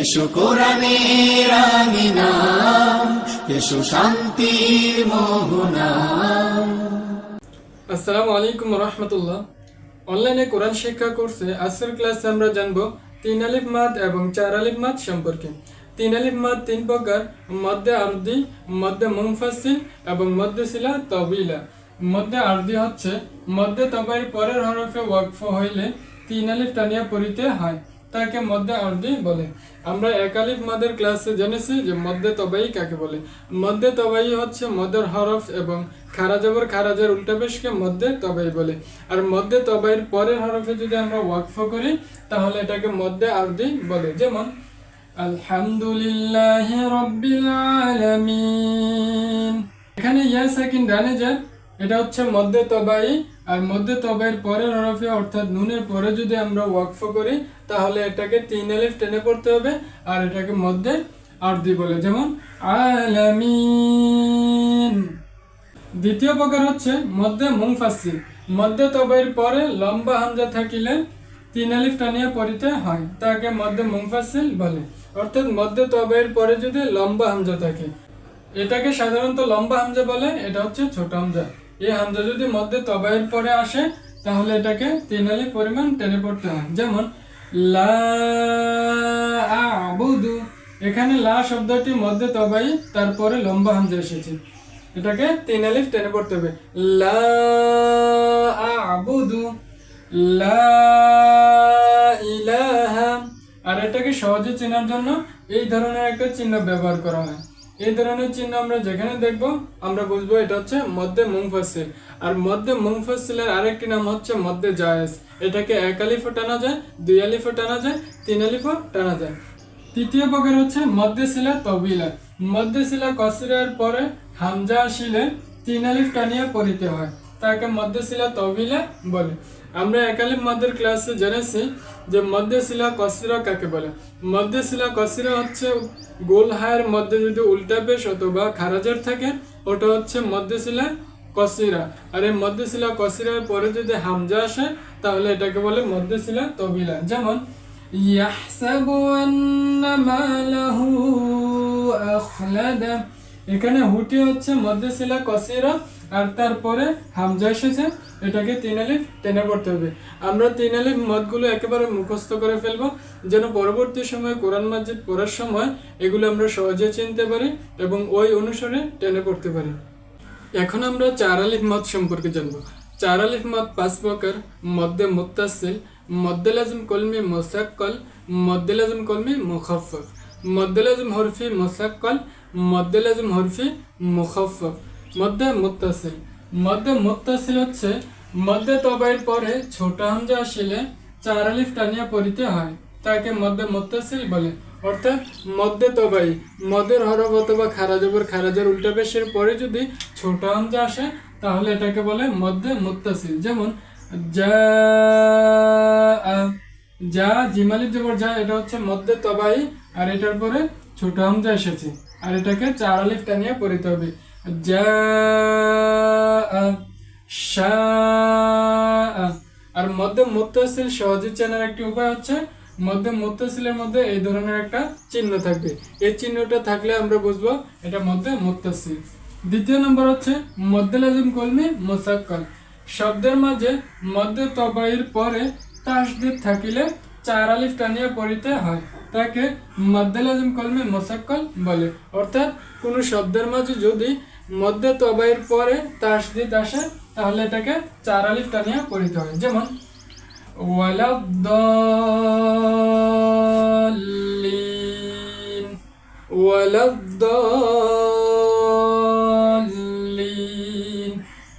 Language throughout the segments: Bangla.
এসো কোরআনের আমিনা এসো শান্তির মোহনা আসসালামু আলাইকুম রহমতুল্লাহ। অনলাইনে কোরআন শিক্ষা আজকের ক্লাসে আমরা জানব তিন আলিফ মাদ এবং চার আলিফ মাদ সম্পর্কে। তিন আলিফ মাদ তিন প্রকার, মধ্যে আরদি মধ্যে মুংফাসিল এবং মধ্যে শিলা তবিলা। মধ্যে আরদি হচ্ছে মধ্যে তবাইয়ের পরের হরফে ওয়াকফ হইলে তিন আলিফ টানিয়া পড়িতে হয়। তাকে মধ্যে আরদি বলে। আমরা একালিফ মাদের ক্লাসে জেনেছি যে মধ্যে তবাই কাকে বলে। মধ্যে তবাই হচ্ছে মদের হরফ এবং খারাজবর খারাজের উল্টা পেশকে মধ্যে তবাই বলে। আর মধ্যে তবাইয়ের পরের হরফে যদি আমরা ওয়াকফ করি, তাহলে এটাকে মধ্যে আরদি বলে। যেমন, আলহামদুলিল্লাহ রব্বিল আলামিন। এখানে ইয়া সাকিন ডানে যায়। এটা হচ্ছে মধ্যে তবাই, আর মধ্যে তবাইয়ের পরের হরফে, অর্থাৎ নুনের পরে যদি আমরা ওয়াকফ করি, তাহলে এটাকে তিন আলিফ টেনে পড়তে হবে, আর এটাকে মধ্যে আরদি বলে। যেমন, আলামিন। দ্বিতীয় প্রকার হচ্ছে মধ্যে মুংফাসিল মধ্যে তবাইয়ের পরে লম্বা হামজা থাকিলে তিন আলিফ টানিয়া পড়িতে হয়, তাকে মধ্যে মুংফাসিল বলে। অর্থাৎ মধ্যে তবাইয়ের পরে যদি লম্বা হামজা থাকে, এটাকে সাধারণত লম্বা হামজা বলে, এটা হচ্ছে ছোট হামজা। এই হামজা যদি মধ্যে তবাইয়ের পরে আসে, তাহলে এটাকে তিন আলিফ পরিমাণ টেনে পড়তে হয়। যেমন, লা আবুদু। এখানে লা শব্দটি মধ্যে তবাই, তারপরে লম্বা হামজা এসেছে। এটাকে তিন আলিফ টেনে পড়তে হবে। লা আবুদু। লা আর এটাকে সহজে চেনার জন্য এই ধরনের একটা চিহ্ন ব্যবহার করা হয়। এই ধরনের চিহ্ন আমরা যেখানে দেখব, আমরা বুঝব এটা হচ্ছে মধ্যে মুংফাসিল। আর মধ্যে মুংফাসিলের আরেকটি নাম হচ্ছে মধ্যে জায়েজ। এটাকে এক আলিফও টানা যায়, দুই আলিফও টানা যায়, তিন আলিফও টানা যায়। তৃতীয় প্রকার হচ্ছে মধ্যে শিলা তবিলা। মধ্যে শিলা কসিরার পরে হামজা আসিলে তিন আলিফ টানিয়া পড়িতে হয়। তাকে মধ্যে শিলা তবিলা বলে। আমরা একালিফ মধ্যের ক্লাসে জেনেছি যে মধ্যে শিলা কসিরা কাকে বলে মধ্যে শিলা কসিরা হচ্ছে গোল হায়ের মধ্যে যদি উল্টা পেশ অথবা খারাজের থাকে ওটা হচ্ছে মধ্যে শিলা কসিরা আর এই মধ্যে শিলা কসিরার পরে যদি হামজা আসে তাহলে এটাকে বলে মধ্যে শিলা তবিলা যেমন يحسب أن ماله أخلده এখানে হুটি হচ্ছে মধ্যে শিলা কসিরা আর তারপরে হামজা এসেছে, এটাকে তিন আলিফ টেনে পড়তে হবে। আমরা তিন আলিফ মতগুলো একেবারে মুখস্থ করে ফেলব, যেন পরবর্তী সময় কোরআন মাজিদ পড়ার সময় এগুলো আমরা সহজে চিনতে পারি এবং ওই অনুসারে টেনে পড়তে পারি। এখন আমরা চার আলিফ মত সম্পর্কে জানব। চার আলিফ মত পাঁচ প্রকার মধ্যে মুত্তাসিল মধ্যে লাজম কলমি মোসাক্কল মধ্যে লাজম কলমি মুখাফফ মধ্যে লাজম হরফি মোসাক্কল মধ্যে লাজম হরফি মুখাফফ মধ্যে মুত্তাসিল। মধ্যে মুত্তাসিল হচ্ছে, মধ্যে তবাইয়ের পরে ছোট হামজা আসিলে চার আলিফ টানিয়া পড়িতে হয়। তাকে মধ্যে মুত্তাসিল বলে। অর্থাৎ মধ্যে তবাই মদের হরফ অথবা খারাজবর খারাজের উল্টা পেশের পরে যদি ছোট হামজা আসে, তাহলে এটাকে বলে মধ্যে মুত্তাসিল। যেমন, যা যা জিমালির জবর যা, এটা হচ্ছে মধ্যে তবাই, আর এটার পরে ছোট হামজা এসেছে। আর এটাকে চার আলিফ টানিয়ে পড়িতে হবে। আর মধ্যে মুত্তাসিল সহজে চেনার একটি উপায় হচ্ছে, মধ্যে মুত্তাসিলের মধ্যে এই ধরনের একটা চিহ্ন থাকবে। এই চিহ্নটা থাকলে আমরা বুঝব এটা মধ্যে মুত্তাসিল। দ্বিতীয় নম্বর হচ্ছে মধ্যে লাজিম কলমি মোসাক্কল। শব্দের মাঝে মধ্যে তবাইয়ের পরে তাসদিদ থাকিলে চার আলিফ টানিয়ে পড়িতে হয়। তাকে মধ্যে লাজিম কলমে মোসাক্কল বলে। অর্থাৎ কোনো শব্দের মাঝে যদি মধ্যে তবাইয়ের পরে তাসদিদ আসে, তাহলে এটাকে চার আলিফ টানিয়ে পড়িতে হবে। যেমন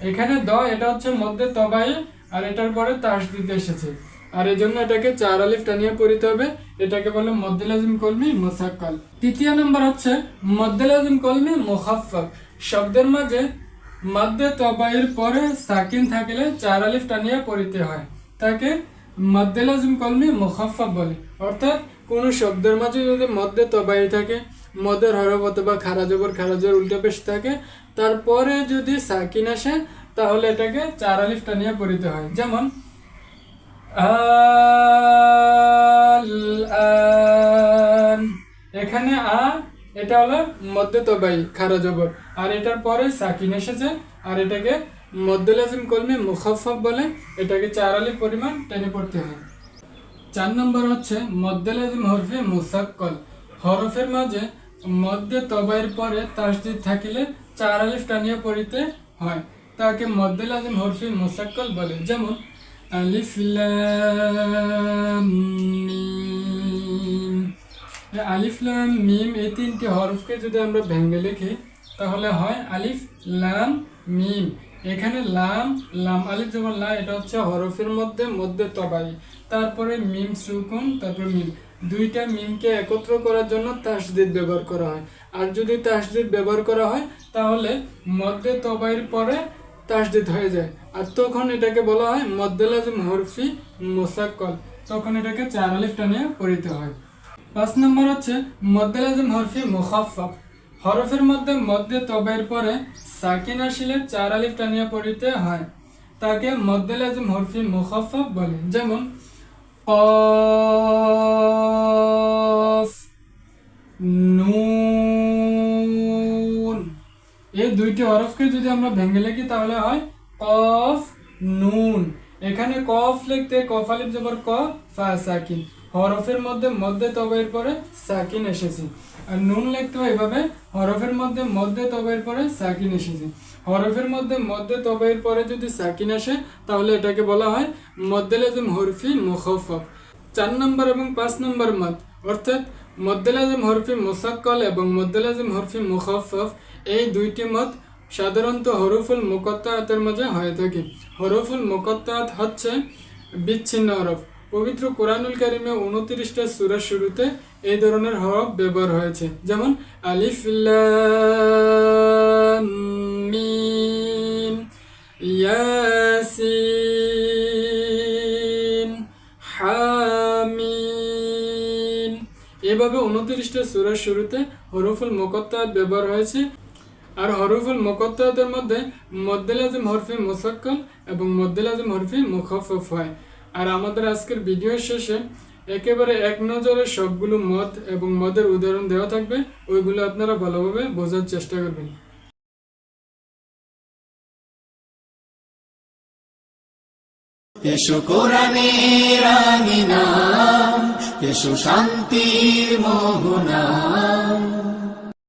এখানে দ, এটা হচ্ছে মধ্যে তবাই আর এটার পরে তাস দিতে এসেছে। আর এই জন্য এটাকে চার আলিফ টানিয়ে পড়িতে হবে। এটাকে বলে মধ্যে লাজিম কলমি মোসাক্কাল। তৃতীয় নম্বর হচ্ছে মধ্যে লাজিম কলমি মুখাফফাক শব্দের মাঝে মধ্যে তবাইয়ের পরে সাকিন থাকলে চার আলিফ টানিয়ে পড়িতে হয়। তাকে মধ্যে লাজিম কলমি মুখাফফাক বলে। অর্থাৎ কোনো শব্দের মাঝে যদি মধ্যে তবাই থাকে মদের হরফ অথবা খারাজবর খারাজের উল্টা পেশ থাকে, তারপরে যদি সাকিন আসে, তাহলে এটাকে চার আলিফ টানিয়ে পড়িতে হয়। যেমন এখানে আ এটা হলো মধ্যে তবাই, খারা জবর। আর এটার পরে সাকিন এসেছে, আর এটাকে মধ্যে লাজিম কলমে মুখাফফ বলে, এটাকে চার আলি পরিমাণ টেনে পড়তে হয়। চার নম্বর হচ্ছে মধ্যে লাজিম হরফে মুসাক্কল। হরফের মাঝে মধ্যে তবাইয়ের পরে তাসদিদ থাকিলে চার আলিফ টানিয়ে পড়িতে হয়। তাকে মধ্যে লাজিম হরফে মুসাক্কল বলে। যেমন আলিফ আলিফ লাম মিম এই তিনটি হরফকে যদি আমরা ভেঙে লিখি, তাহলে হয় আলিফ লাম মিম। এখানে লাম লাম আলিফ যেমন লা, এটা হচ্ছে হরফের মধ্যে মধ্যে তবাই। তারপরে মিম সুকুন, তারপরে মিম। দুইটা মিমকে একত্র করার জন্য তাসদিদ ব্যবহার করা হয়। আর যদি তাসদিদ ব্যবহার করা হয়, তাহলে মধ্যে তবাইয়ের পরে তাসদিদ হয়ে যায়। আর তখন এটাকে বলা হয় মধ্যে লাজিম হরফি মোসাক্কল। তখন এটাকে চার আলিফ টানিয়ে পড়িতে হয়। পাঁচ নম্বর হচ্ছে মধ্যে লাজিম হরফি মুখাফফ হরফের মধ্যে মধ্যে তবের পরে সাকিন আসিলে চার আলিফ টানিয়া পড়িতে হয়। তাকে মধ্যে লাজিম হরফি মুখাফফ বলে। যেমন নুন। এই দুইটি হরফকে যদি আমরা ভেঙে লিখি তাহলে হয় কফ, নুন। এখানে কফ লিখতে কফ আলিফ জবর ক ফা সাকিন। হরফের মধ্যে মধ্যে তবের পরে সাকিন এসেছে। আর নুন লিখতে হয় এভাবে, হরফের মধ্যে মধ্যে তবের পরে সাকিন এসেছে। হরফের মধ্যে মধ্যে তবের পরে যদি সাকিন আসে, তাহলে এটাকে বলা হয় মধ্যে লাজিম হরফি মুখফফ চার নম্বর এবং পাঁচ নম্বর মত অর্থাৎ মদ্দেলাজিম হরফি মুসাক্কল এবং মদ্দেলাজিম হরফি মুখফফ এই দুইটি মত সাধারণত হরফুল মুকত্তায়াতের মাঝে হয়ে থাকে। হরফুল মুকত্তায়াত হচ্ছে বিচ্ছিন্ন হরফ। পবিত্র কোরআনুল কারিমে উনত্রিশটা সুরার শুরুতে এই ধরনের হরফ ব্যবহার হয়েছে। যেমন, আলিফ, লাম, মিম, ইয়াসিন এভাবে উনত্রিশটা সুরার শুরুতে হরফুল মোকত্তাত ব্যবহার হয়েছে। আর হরফুল মোকত্তাতের মধ্যে মদ্দেল আজম হরফি মুসাক্কল এবং মদ্দেল আজম হরফি মুখফফ হয়। আর আমাদের আজকের ভিডিওর শেষে একেবারে এক নজরে সবগুলো মদ এবং মদের উদাহরণ দেওয়া থাকবে। ওইগুলো আপনারা ভালোভাবে বোঝার চেষ্টা করবেন। এসো কোরআনের আমিনা এসো শান্তির মোহনা।